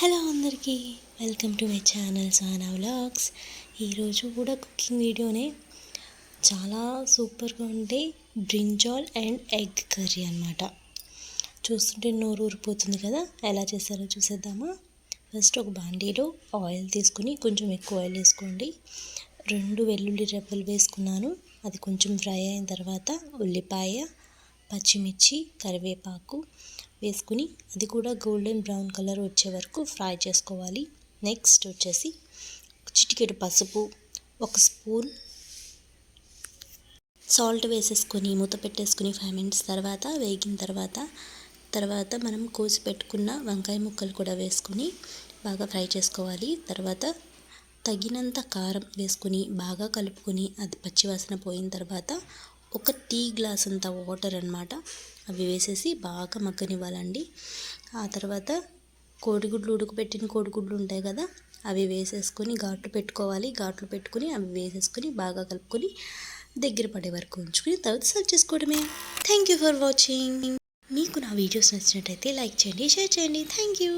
Hello అందరికీ welcome to my channel Sana vlogs. ఈరోజు కూడా కుకింగ్ వీడియోనే. చాలా సూపర్గా ఉండే బ్రింజాల్ అండ్ ఎగ్ కర్రీ అనమాట చూస్తుంటే నోరు ఊరిపోతుంది కదా ఎలా చేస్తారో చూసేద్దామా? ఫస్ట్ ఒక బాండీలో ఆయిల్ తీసుకుని కొంచెం ఎక్కువ ఆయిల్ వేసుకోండి. రెండు వెల్లుల్లి రెబ్బలు వేసుకున్నాను. అది కొంచెం ఫ్రై అయిన తర్వాత ఉల్లిపాయ పచ్చిమిర్చి కరివేపాకు వేసుకుని అది కూడా గోల్డెన్ బ్రౌన్ కలర్ వచ్చే వరకు ఫ్రై చేసుకోవాలి. నెక్స్ట్ వచ్చేసి చిటికెడు పసుపు ఒక స్పూన్ సాల్ట్ వేసేసుకొని మూత పెట్టేసుకుని ఫైవ్ మినిట్స్ తర్వాత వేగిన తర్వాత తర్వాత మనం కోసి పెట్టుకున్న వంకాయ ముక్కలు కూడా వేసుకుని బాగా ఫ్రై చేసుకోవాలి. తర్వాత తగినంత కారం వేసుకుని బాగా కలుపుకొని అది పచ్చివాసన పోయిన తర్వాత ఒక టీ గ్లాస్ అంత వాటర్ అనమాట అవి వేసేసి బాగా మగ్గనివ్వాలండి. ఆ తర్వాత కోడిగుడ్లు ఉడకబెట్టిన కోడిగుడ్లు ఉంటాయి కదా అవి వేసేసుకొని ఘాట్లు పెట్టుకోవాలి. ఘాట్లు పెట్టుకుని అవి వేసేసుకొని బాగా కలుపుకొని దగ్గర పడే వరకు ఉంచుకుని తర్వాత సర్వ్ చేసుకోవడమే. థ్యాంక్ యూ ఫర్ వాచింగ్ మీకు నా వీడియోస్ నచ్చినట్టయితే లైక్ చేయండి షేర్ చేయండి. Thank you